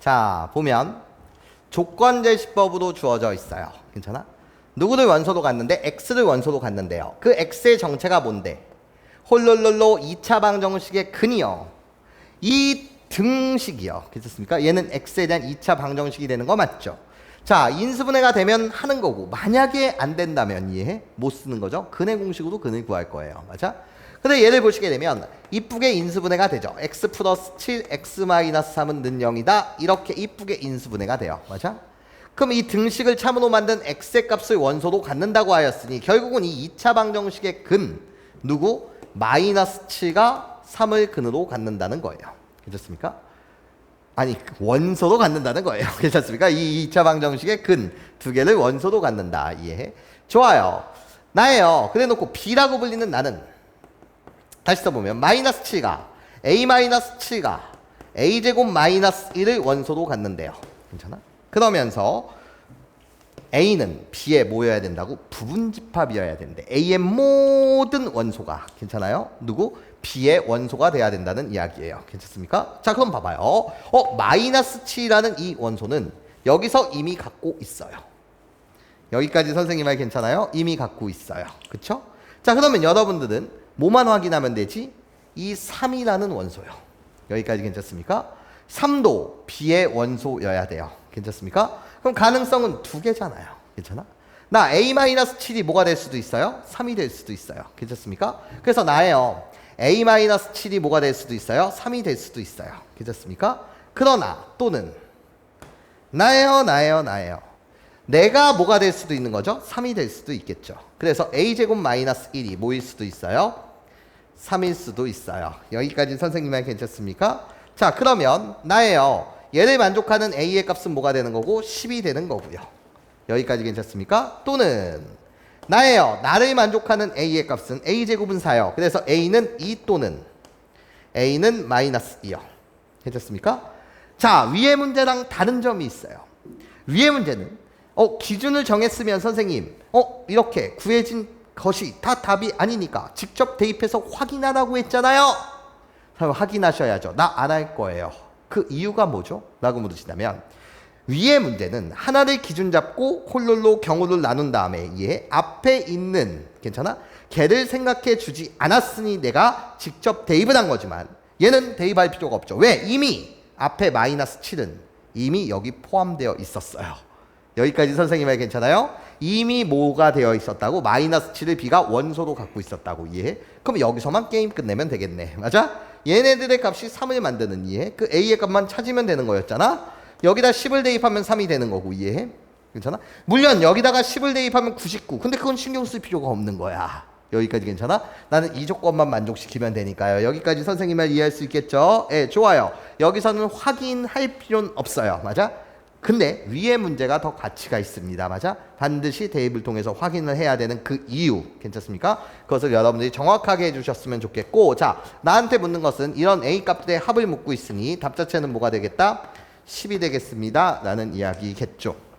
자, 보면 조건 제시법으로 주어져 있어요. 괜찮아? 누구를 원소로 갔는데 x를 원소로 갔는데요. 그 x의 정체가 뭔데? 홀롤롤로 2차 방정식의 근이요. 이 등식이요. 괜찮습니까? 얘는 x에 대한 2차 방정식이 되는 거 맞죠? 자, 인수분해가 되면 하는 거고 만약에 안 된다면 이해 못 쓰는 거죠. 근의 공식으로 근을 구할 거예요. 맞아? 근데 얘를 보시게 되면 이쁘게 인수분해가 되죠. x 플러스 7, x 마이너스 3은 는 0이다. 이렇게 이쁘게 인수분해가 돼요. 맞아? 그럼 이 등식을 참으로 만든 x의 값을 원소로 갖는다고 하였으니 결국은 이 2차 방정식의 근 누구? 마이너스 7가 3을 근으로 갖는다는 거예요. 괜찮습니까? 아니 원소로 갖는다는 거예요. 괜찮습니까? 이 2차 방정식의 근 두 개를 원소로 갖는다. 이해해? 좋아요. 나예요. 그래 놓고 b라고 불리는 나는 다시 써보면 마이너스 7가 a 마이너스 7가 a 제곱 마이너스 1을 원소로 갖는데요. 괜찮아? 그러면서 a는 b에 모여야 된다고 부분 집합이어야 되는데 a의 모든 원소가 괜찮아요? 누구? b의 원소가 돼야 된다는 이야기예요. 괜찮습니까? 자 그럼 봐봐요. 어 마이너스 7이라는 이 원소는 여기서 이미 갖고 있어요. 여기까지 선생님 말 괜찮아요? 이미 갖고 있어요. 그쵸? 자 그러면 여러분들은 뭐만 확인하면 되지? 이 3이라는 원소요. 여기까지 괜찮습니까? 3도 B의 원소여야 돼요. 괜찮습니까? 그럼 가능성은 두 개잖아요. 괜찮아? 나 A-7이 뭐가 될 수도 있어요? 3이 될 수도 있어요. 괜찮습니까? 그래서 나예요. A-7이 뭐가 될 수도 있어요? 3이 될 수도 있어요. 괜찮습니까? 그러나 또는 나예요, 나예요, 나예요. 내가 뭐가 될 수도 있는 거죠? 3이 될 수도 있겠죠. 그래서 a제곱 마이너스 1이 뭐일 수도 있어요? 3일 수도 있어요. 여기까지 선생님만 괜찮습니까? 자, 그러면 나예요. 얘를 만족하는 a의 값은 뭐가 되는 거고 10이 되는 거고요. 여기까지 괜찮습니까? 또는 나예요. 나를 만족하는 a의 값은 a제곱은 4요. 그래서 a는 2 또는 a는 마이너스 2요. 괜찮습니까? 자, 위의 문제랑 다른 점이 있어요. 위의 문제는 어, 기준을 정했으면 선생님, 어, 이렇게 구해진 것이 다 답이 아니니까 직접 대입해서 확인하라고 했잖아요. 확인하셔야죠. 나 안 할 거예요. 그 이유가 뭐죠? 라고 물으신다면 위의 문제는 하나를 기준 잡고 홀롤로 경우를 나눈 다음에 얘 앞에 있는 괜찮아? 걔를 생각해 주지 않았으니 내가 직접 대입을 한 거지만 얘는 대입할 필요가 없죠. 왜? 이미 앞에 마이너스 7은 이미 여기 포함되어 있었어요. 여기까지 선생님 말 괜찮아요? 이미 뭐가 되어 있었다고? 마이너스 7을 B가 원소로 갖고 있었다고 이해해? 그럼 여기서만 게임 끝내면 되겠네. 맞아? 얘네들의 값이 3을 만드는 이해? 그 A의 값만 찾으면 되는 거였잖아? 여기다 10을 대입하면 3이 되는 거고 이해해? 괜찮아? 물론 여기다가 10을 대입하면 99. 근데 그건 신경 쓸 필요가 없는 거야. 여기까지 괜찮아? 나는 이 조건만 만족시키면 되니까요. 여기까지 선생님 말 이해할 수 있겠죠? 예, 좋아요. 여기서는 확인할 필요는 없어요. 맞아? 근데 위의 문제가 더 가치가 있습니다. 맞아? 반드시 대입을 통해서 확인을 해야 되는 그 이유. 괜찮습니까? 그것을 여러분들이 정확하게 해주셨으면 좋겠고, 자, 나한테 묻는 것은 이런 A 값들의 합을 묻고 있으니 답 자체는 뭐가 되겠다? 10이 되겠습니다. 라는 이야기겠죠.